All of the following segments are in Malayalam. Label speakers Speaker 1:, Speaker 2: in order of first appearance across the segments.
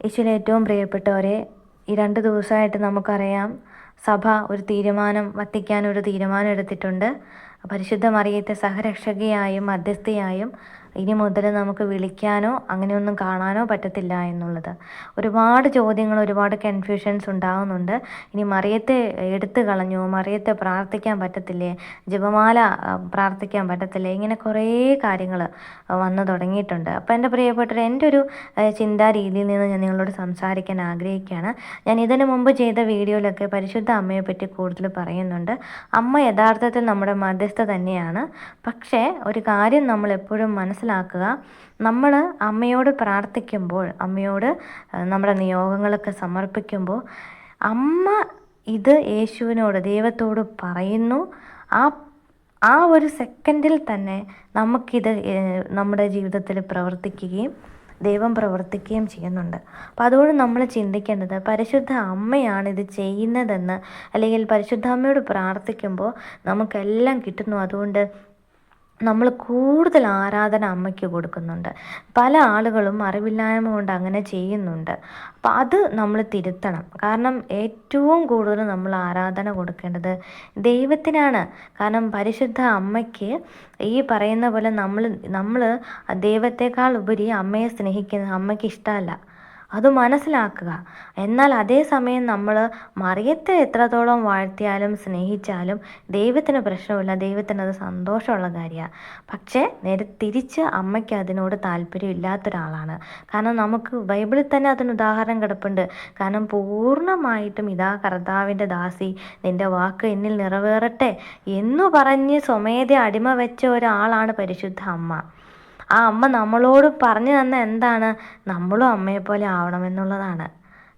Speaker 1: ഈശോയിലെ ഏറ്റവും പ്രിയപ്പെട്ടവരെ ഈ രണ്ട് ദിവസമായിട്ട് നമുക്കറിയാം സഭ ഒരു തീരുമാനം വത്തിക്കാൻ ഒരു തീരുമാനം എടുത്തിട്ടുണ്ട്. പരിശുദ്ധ മറിയത്തെ സഹരക്ഷകയായും മധ്യസ്ഥയായും ഇനി മുതൽ നമുക്ക് വിളിക്കാനോ അങ്ങനെയൊന്നും കാണാനോ പറ്റത്തില്ല എന്നുള്ളത്. ഒരുപാട് ചോദ്യങ്ങൾ ഒരുപാട് കൺഫ്യൂഷൻസ് ഉണ്ടാകുന്നുണ്ട് ഇനി മറിയത്തെ എടുത്തു കളഞ്ഞു മറിയത്തെ പ്രാർത്ഥിക്കാൻ പറ്റത്തില്ലേ ജപമാല പ്രാർത്ഥിക്കാൻ പറ്റത്തില്ലേ ഇങ്ങനെ കുറേ കാര്യങ്ങൾ വന്നു തുടങ്ങിയിട്ടുണ്ട്. അപ്പോൾ എന്റെ പ്രിയപ്പെട്ടവർ എന്റെ ഒരു ചിന്താ രീതിയിൽ നിന്ന് ഞാൻ നിങ്ങളോട് സംസാരിക്കാൻ ആഗ്രഹിക്കുകയാണ്. ഞാൻ ഇതിനു മുമ്പ് ചെയ്ത വീഡിയോയിലൊക്കെ പരിശുദ്ധ അമ്മയെ പറ്റി കൂടുതൽ പറയുന്നുണ്ട്. അമ്മ യഥാർത്ഥത്തിൽ നമ്മുടെ മധ്യസ്ഥ തന്നെയാണ്. പക്ഷേ ഒരു കാര്യം നമ്മൾ എപ്പോഴും മനസ്സിലാക്കുക. നമ്മൾ അമ്മയോട് പ്രാർത്ഥിക്കുമ്പോൾ അമ്മയോട് നമ്മുടെ നിയോഗങ്ങളൊക്കെ സമർപ്പിക്കുമ്പോൾ അമ്മ ഇത് യേശുവിനോട് ദൈവത്തോട് പറയുന്നു. ആ ആ ഒരു സെക്കൻഡിൽ തന്നെ നമുക്കിത് നമ്മുടെ ജീവിതത്തിൽ പ്രവർത്തിക്കുകയും ദൈവം പ്രവർത്തിക്കുകയും ചെയ്യുന്നുണ്ട്. അപ്പം അതുകൊണ്ട് നമ്മൾ ചിന്തിക്കേണ്ടത് പരിശുദ്ധ അമ്മയാണ് ഇത് ചെയ്യുന്നതെന്ന് അല്ലെങ്കിൽ പരിശുദ്ധ അമ്മയോട് പ്രാർത്ഥിക്കുമ്പോൾ നമുക്കെല്ലാം കിട്ടുന്നു. അതുകൊണ്ട് നമ്മൾ കൂടുതൽ ആരാധന അമ്മയ്ക്ക് കൊടുക്കുന്നുണ്ട്. പല ആളുകളും അറിവില്ലായ്മ കൊണ്ട് അങ്ങനെ ചെയ്യുന്നുണ്ട്. അപ്പം അത് നമ്മൾ തിരുത്തണം. കാരണം ഏറ്റവും കൂടുതൽ നമ്മൾ ആരാധന കൊടുക്കേണ്ടത് ദൈവത്തിനാണ്. കാരണം പരിശുദ്ധ അമ്മയ്ക്ക് ഈ പറയുന്ന പോലെ നമ്മൾ നമ്മൾ ദൈവത്തെക്കാൾ ഉപരി അമ്മയെ സ്നേഹിക്കുന്ന അമ്മയ്ക്ക് ഇഷ്ടമല്ല. അത് മനസ്സിലാക്കുക. എന്നാൽ അതേ അതേസമയം നമ്മൾ മറിയത്തെ എത്രത്തോളം വാഴ്ത്തിയാലും സ്നേഹിച്ചാലും ദൈവത്തിന് പ്രശ്നമില്ല ദൈവത്തിന് അത് സന്തോഷമുള്ള കാര്യമാണ് പക്ഷേ നേരെ തിരിച്ച് അമ്മയ്ക്ക് അതിനോട് താല്പര്യം ഇല്ലാത്തൊരാളാണ്. കാരണം നമുക്ക് ബൈബിളിൽ തന്നെ അതിന് ഉദാഹരണം കിടപ്പുണ്ട്. കാരണം പൂർണമായിട്ടും ഇതാ കർത്താവിന്റെ ദാസി നിന്റെ വാക്ക് എന്നിൽ നിറവേറട്ടെ എന്നു പറഞ്ഞ് സ്വമേധ അടിമ വെച്ച ഒരാളാണ് പരിശുദ്ധ അമ്മ. ആ അമ്മ നമ്മളോട് പറഞ്ഞു തന്ന എന്താണ്? നമ്മളും അമ്മയെ പോലെ ആവണമെന്നുള്ളതാണ്.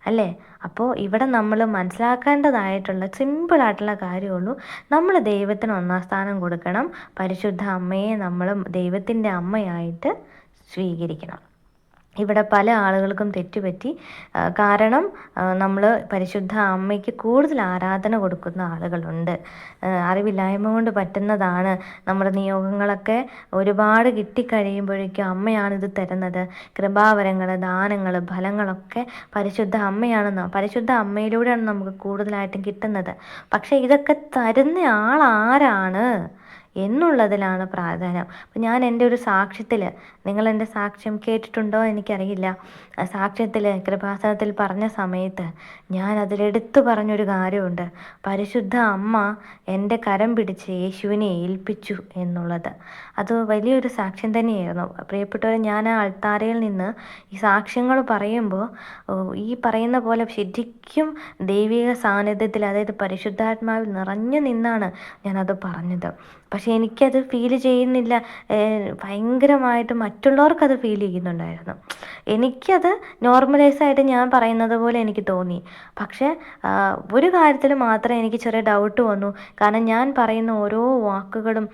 Speaker 1: അല്ലേ? അപ്പോൾ ഇവിടെ നമ്മൾ മനസ്സിലാക്കേണ്ടതായിട്ടുള്ള സിമ്പിളായിട്ടുള്ള കാര്യമുള്ളൂ. നമ്മൾ ദൈവത്തിന് ഒന്നാം സ്ഥാനം കൊടുക്കണം. പരിശുദ്ധ അമ്മയെ നമ്മൾ ദൈവത്തിന്റെ അമ്മയായിട്ട് സ്വീകരിക്കണം. ഇവിടെ പല ആളുകൾക്കും തെറ്റുപറ്റി കാരണം നമ്മൾ പരിശുദ്ധ അമ്മയ്ക്ക് കൂടുതൽ ആരാധന കൊടുക്കുന്ന ആളുകളുണ്ട്. അറിവില്ലായ്മ കൊണ്ട് പറ്റുന്നതാണ്. നമ്മുടെ നിയോഗങ്ങളൊക്കെ ഒരുപാട് കിട്ടിക്കഴിയുമ്പോഴേക്കും അമ്മയാണ് ഇത് തരുന്നത്. കൃപാവരങ്ങൾ ദാനങ്ങൾ ഫലങ്ങളൊക്കെ പരിശുദ്ധ അമ്മയാണ് പരിശുദ്ധ അമ്മയിലൂടെയാണ് നമുക്ക് കൂടുതലായിട്ടും കിട്ടുന്നത്. പക്ഷേ ഇതൊക്കെ തരുന്ന ആൾ ആരാണ് എന്നുള്ളതിലാണ് പ്രാധാന്യം. അപ്പം ഞാൻ എന്റെ ഒരു സാക്ഷ്യത്തിൽ നിങ്ങൾ എന്റെ സാക്ഷ്യം കേട്ടിട്ടുണ്ടോ എനിക്കറിയില്ല. സാക്ഷ്യത്തിൽ കൃപാസനത്തിൽ പറഞ്ഞ സമയത്ത് ഞാൻ അതിലെടുത്തു പറഞ്ഞൊരു കാര്യമുണ്ട്. പരിശുദ്ധ അമ്മ എന്റെ കരം പിടിച്ച് യേശുവിനെ ഏൽപ്പിച്ചു എന്നുള്ളത്. അത് വലിയൊരു സാക്ഷ്യം തന്നെയായിരുന്നു. പ്രിയപ്പെട്ടവർ ഞാൻ ആ അൾത്താരയിൽ നിന്ന് ഈ സാക്ഷ്യങ്ങൾ പറയുമ്പോൾ ഈ പറയുന്ന പോലെ ശരിക്കും ദൈവിക സാന്നിധ്യത്തിൽ അതായത് പരിശുദ്ധാത്മാവിൽ നിറഞ്ഞു നിന്നാണ് ഞാനത് പറഞ്ഞത്. പക്ഷേ എനിക്കത് ഫീൽ ചെയ്യുന്നില്ല. ഭയങ്കരമായിട്ട് മറ്റുള്ളവർക്കത് ഫീൽ ചെയ്യുന്നുണ്ടായിരുന്നു. എനിക്കത് നോർമലൈസ് ആയിട്ട് ഞാൻ പറയുന്നത് പോലെ എനിക്ക് തോന്നി. പക്ഷേ ഒരു കാര്യത്തിൽ മാത്രം എനിക്ക് ചെറിയ ഡൗട്ട് വന്നു. കാരണം ഞാൻ പറയുന്ന ഓരോ വാക്കുകളും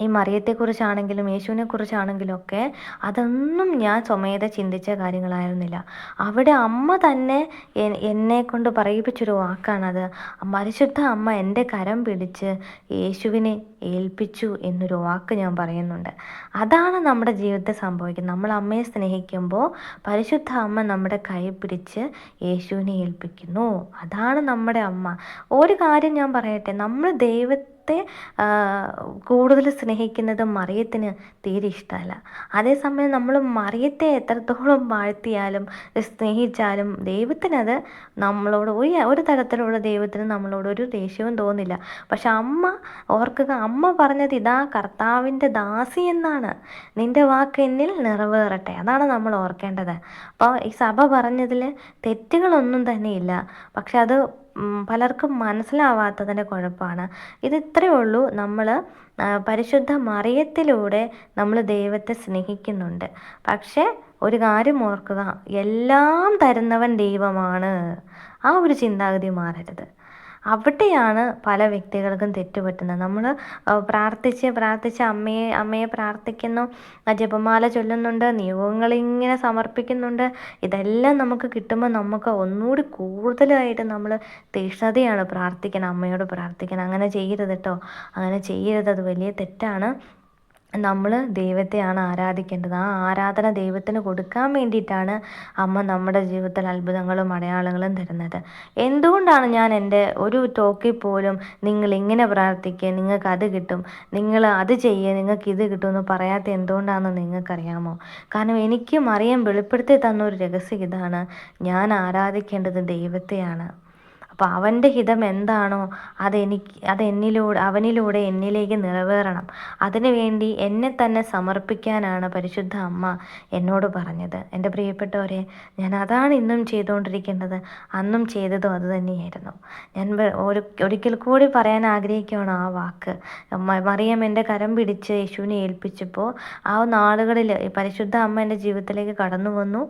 Speaker 1: ഈ മറിയത്തെക്കുറിച്ചാണെങ്കിലും യേശുവിനെക്കുറിച്ചാണെങ്കിലും ഒക്കെ അതൊന്നും ഞാൻ സ്വമേധ ചിന്തിച്ച കാര്യങ്ങളായിരുന്നില്ല. അവിടെ അമ്മ തന്നെ എന്നെ കൊണ്ട് പറയിപ്പിച്ചൊരു വാക്കാണത്. പരിശുദ്ധ അമ്മ എന്റെ കരം പിടിച്ച് യേശുവിനെ ഏൽപ്പിച്ചു എന്നൊരു വാക്ക് ഞാൻ പറയുന്നുണ്ട്. അതാണ് നമ്മുടെ ജീവിതത്തെ സംഭവിക്കുന്നത്. നമ്മൾ അമ്മയെ സ്നേഹിക്കുമ്പോൾ പരിശുദ്ധ അമ്മ നമ്മുടെ കൈ പിടിച്ച് യേശുവിനെ ഏൽപ്പിക്കുന്നു. അതാണ് നമ്മുടെ അമ്മ. ഒരു കാര്യം ഞാൻ പറയട്ടെ. നമ്മൾ ദൈവത്തെ ആ, കൂടുതൽ സ്നേഹിക്കുന്നത് മറിയത്തിന് തീരെ ഇഷ്ടമല്ല. അതേസമയം നമ്മൾ മറിയത്തെ എത്രത്തോളം വാഴ്ത്തിയാലും സ്നേഹിച്ചാലും ദൈവത്തിനത് നമ്മളോട് ഒരു ഒരു തരത്തിലുള്ള ദൈവത്തിന് നമ്മളോട് ഒരു ദേഷ്യവും തോന്നില്ല. പക്ഷെ അമ്മ ഓർക്കുക അമ്മ പറഞ്ഞത് ഇതാ കർത്താവിന്റെ ദാസി എന്നാണ്. നിന്റെ വാക്ക് എന്നിൽ നിറവേറട്ടെ. അതാണ് നമ്മൾ ഓർക്കേണ്ടത്. അപ്പോൾ ഈ സഭ പറഞ്ഞതിൽ തെറ്റുകളൊന്നും തന്നെയില്ല. പക്ഷെ അത് പലർക്കും മനസ്സിലാവാത്തതിന്റെ കുഴപ്പമാണ്. ഇത് ഇത്രയേ ഉള്ളൂ നമ്മൾ പരിശുദ്ധ മറിയത്തിലൂടെ നമ്മൾ ദൈവത്തെ സ്നേഹിക്കുന്നുണ്ട്. പക്ഷേ ഒരു കാര്യം ഓർക്കുക എല്ലാം തരുന്നവൻ ദൈവമാണ്. ആ ഒരു ചിന്താഗതി മാറരുത്. അവിടെയാണ് പല വ്യക്തികൾക്കും തെറ്റുപറ്റുന്നത് നമ്മൾ പ്രാർത്ഥിച്ച് പ്രാർത്ഥിച്ച് അമ്മയെ അമ്മയെ പ്രാർത്ഥിക്കുന്നു ജപമാല ചൊല്ലുന്നുണ്ട് നിയോഗങ്ങളിങ്ങനെ സമർപ്പിക്കുന്നുണ്ട്. ഇതെല്ലാം നമുക്ക് കിട്ടുമ്പോൾ നമുക്ക് ഒന്നുകൂടി കൂടുതലായിട്ട് നമ്മൾ തീഷ്ണതയാണ് പ്രാർത്ഥിക്കണം അമ്മയോട് പ്രാർത്ഥിക്കണം. അങ്ങനെ ചെയ്യരുത് കേട്ടോ അങ്ങനെ ചെയ്യരുത്. അത് വലിയ തെറ്റാണ്. നമ്മൾ ദൈവത്തെയാണ് ആരാധിക്കേണ്ടത്. ആ ആരാധന ദൈവത്തിന് കൊടുക്കാൻ വേണ്ടിയിട്ടാണ് അമ്മ നമ്മുടെ ജീവിതത്തിൽ അത്ഭുതങ്ങളും അടയാളങ്ങളും തരുന്നത്. എന്തുകൊണ്ടാണ് ഞാൻ എന്റെ ഒരു ടോക്കിൽ പോലും നിങ്ങൾ ഇങ്ങനെ പ്രാർത്ഥിക്കുക നിങ്ങൾക്ക് അത് കിട്ടും. നിങ്ങൾ അത് ചെയ്യുക നിങ്ങൾക്ക് ഇത് കിട്ടും എന്ന് പറയാത്ത എന്തുകൊണ്ടാണെന്ന് നിങ്ങൾക്കറിയാമോ? കാരണം എനിക്കും അറിയാൻ വെളിപ്പെടുത്തി തന്ന ഒരു രഹസ്യം ഇതാണ്. ഞാൻ ആരാധിക്കേണ്ടത് ദൈവത്തെയാണ്. അപ്പോൾ അവന്റെ ഹിതം എന്താണോ അതെനിക്ക് അതെന്നിലൂടെ അവനിലൂടെ എന്നിലേക്ക് നിറവേറണം. അതിനുവേണ്ടി എന്നെ തന്നെ സമർപ്പിക്കാനാണ് പരിശുദ്ധ അമ്മ എന്നോട് പറഞ്ഞത്. എന്റെ പ്രിയപ്പെട്ടവരെ ഞാൻ അതാണ് ഇന്നും ചെയ്തുകൊണ്ടിരിക്കേണ്ടത്. അന്നും ചെയ്തതും അത് തന്നെയായിരുന്നു. ഞാൻ ഒരു ഒരിക്കൽ കൂടി പറയാൻ ആഗ്രഹിക്കുകയാണ് ആ വാക്ക്. മറിയം എന്റെ കരം പിടിച്ച് യേശുവിനെ ഏൽപ്പിച്ചപ്പോൾ ആ നാളുകളിൽ പരിശുദ്ധ അമ്മ എന്റെ ജീവിതത്തിലേക്ക് കടന്നു വന്നു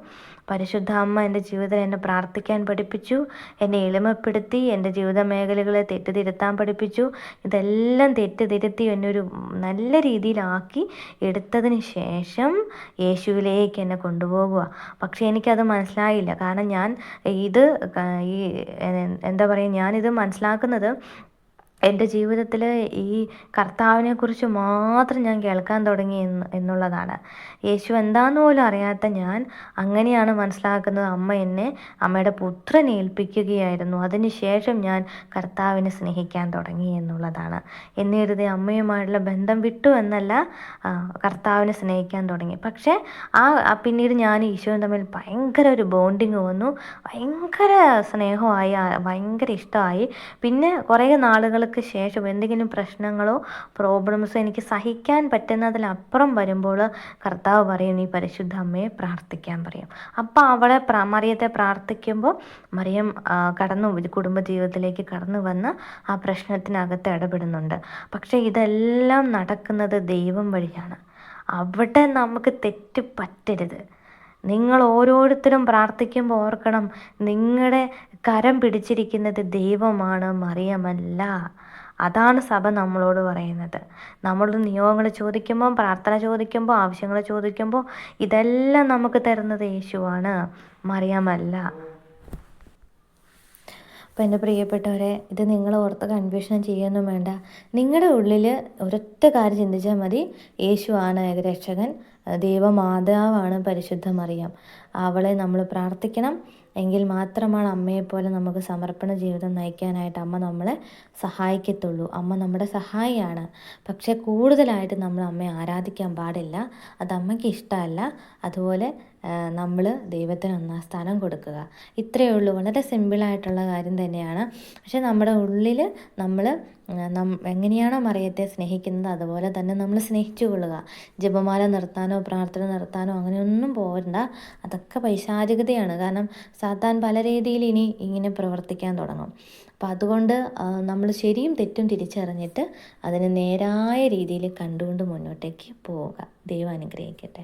Speaker 1: പരിശുദ്ധ അമ്മ എന്റെ ജീവിതത്തിൽ എന്നെ പ്രാർത്ഥിക്കാൻ പഠിപ്പിച്ചു എന്നെ എളിമപ്പെടുത്തി എന്റെ ജീവിത മേഖലകളെ തെറ്റുതിരുത്താൻ പഠിപ്പിച്ചു. ഇതെല്ലാം തെറ്റുതിരുത്തി എന്നെ ഒരു നല്ല രീതിയിലാക്കി എടുത്തതിന് ശേഷം യേശുവിലേക്ക് എന്നെ കൊണ്ടുപോകുക. പക്ഷേ എനിക്കത് മനസ്സിലായില്ല. കാരണം ഞാൻ ഇത് ഈ എന്താ പറയുക ഞാനിത് മനസ്സിലാക്കുന്നത് എന്റെ ജീവിതത്തിൽ ഈ കർത്താവിനെക്കുറിച്ച് മാത്രം ഞാൻ കേൾക്കാൻ തുടങ്ങി എന്ന് എന്നുള്ളതാണ്. യേശു എന്താന്ന് പോലും അറിയാത്ത ഞാൻ അങ്ങനെയാണ് മനസ്സിലാക്കുന്നത്. അമ്മ എന്നെ അമ്മയുടെ പുത്രൻ ഏൽപ്പിക്കുകയായിരുന്നു. അതിനുശേഷം ഞാൻ കർത്താവിനെ സ്നേഹിക്കാൻ തുടങ്ങി എന്നുള്ളതാണ്. എന്നിരുതി അമ്മയുമായിട്ടുള്ള ബന്ധം വിട്ടു എന്നല്ല കർത്താവിനെ സ്നേഹിക്കാൻ തുടങ്ങി. പക്ഷേ ആ പിന്നീട് ഞാൻ ഈശോയും തമ്മിൽ ഭയങ്കര ഒരു ബോണ്ടിങ് വന്നു. ഭയങ്കര സ്നേഹമായി ഭയങ്കര ഇഷ്ടമായി. പിന്നെ കുറേ നാളുകൾ നാളുകൾക്ക് ശേഷം എന്തെങ്കിലും പ്രശ്നങ്ങളോ പ്രോബ്ലംസോ എനിക്ക് സഹിക്കാൻ പറ്റുന്നതിലപ്പുറം വരുമ്പോൾ കർത്താവ് പറയും നീ പരിശുദ്ധ അമ്മയെ പ്രാർത്ഥിക്കാൻ പറയും. അപ്പോൾ അവളെ മറിയത്തെ പ്രാർത്ഥിക്കുമ്പോൾ മറിയം കടന്നു കുടുംബ ജീവിതത്തിലേക്ക് കടന്നു വന്ന് ആ പ്രശ്നത്തിനകത്ത് ഇടപെടുന്നുണ്ട്. പക്ഷേ ഇതെല്ലാം നടക്കുന്നത് ദൈവം വഴിയാണ്. അവിടെ നമുക്ക് തെറ്റ് പറ്റരുത്. നിങ്ങൾ ഓരോരുത്തരും പ്രാർത്ഥിക്കുമ്പോൾ ഓർക്കണം നിങ്ങളുടെ കരം പിടിച്ചിരിക്കുന്നത് ദൈവമാണ് മറിയമല്ല. അതാണ് സഭ നമ്മളോട് പറയുന്നത്. നമ്മൾ നിയോഗങ്ങൾ ചോദിക്കുമ്പോൾ പ്രാർത്ഥന ചോദിക്കുമ്പോൾ ആവശ്യങ്ങൾ ചോദിക്കുമ്പോൾ ഇതെല്ലാം നമുക്ക് തരുന്നത് യേശുവാണ് മറിയമല്ല. അപ്പം എന്റെ പ്രിയപ്പെട്ടവരെ ഇത് നിങ്ങൾ ഓർത്ത് കൺഫ്യൂഷൻ ചെയ്യൊന്നും വേണ്ട. നിങ്ങളുടെ ഉള്ളിൽ ഒരൊറ്റ കാര്യം ചിന്തിച്ചാൽ മതി യേശുവാണ് ഏകരക്ഷകൻ. ദൈവമാതാവാണ് പരിശുദ്ധ മറിയം അവളെ നമ്മൾ പ്രാർത്ഥിക്കണം. എങ്കിൽ മാത്രമാണ് അമ്മയെപ്പോലെ നമുക്ക് സമർപ്പണ ജീവിതം നയിക്കാനായിട്ട് അമ്മ നമ്മളെ സഹായിക്കത്തുള്ളൂ. അമ്മ നമ്മുടെ സഹായിയാണ്. പക്ഷേ കൂടുതലായിട്ട് നമ്മൾ അമ്മയെ ആരാധിക്കാൻ പാടില്ല. അത് അമ്മയ്ക്ക് ഇഷ്ടമല്ല. അതുപോലെ നമ്മൾ ദൈവത്തിന് ഒന്നാം സ്ഥാനം കൊടുക്കുക. ഇത്രയേ ഉള്ളൂ. വളരെ സിമ്പിളായിട്ടുള്ള കാര്യം തന്നെയാണ്. പക്ഷേ നമ്മുടെ ഉള്ളിൽ നമ്മൾ എങ്ങനെയാണോ മറിയത്തെ സ്നേഹിക്കുന്നത് അതുപോലെ തന്നെ നമ്മൾ സ്നേഹിച്ചു കൊള്ളുക. ജപമാല നിർത്താനോ പ്രാർത്ഥന നിർത്താനോ അങ്ങനെയൊന്നും പോരണ്ട അതൊക്കെ പൈശാചികതയാണ്. കാരണം സാത്താൻ പല രീതിയിൽ ഇനി ഇങ്ങനെ പ്രവർത്തിക്കാൻ തുടങ്ങും. അപ്പം അതുകൊണ്ട് നമ്മൾ ശരിയും തെറ്റും തിരിച്ചറിഞ്ഞിട്ട് അതിന് നേരായ രീതിയിൽ കണ്ടുകൊണ്ട് മുന്നോട്ടേക്ക് പോവുക. ദൈവം അനുഗ്രഹിക്കട്ടെ.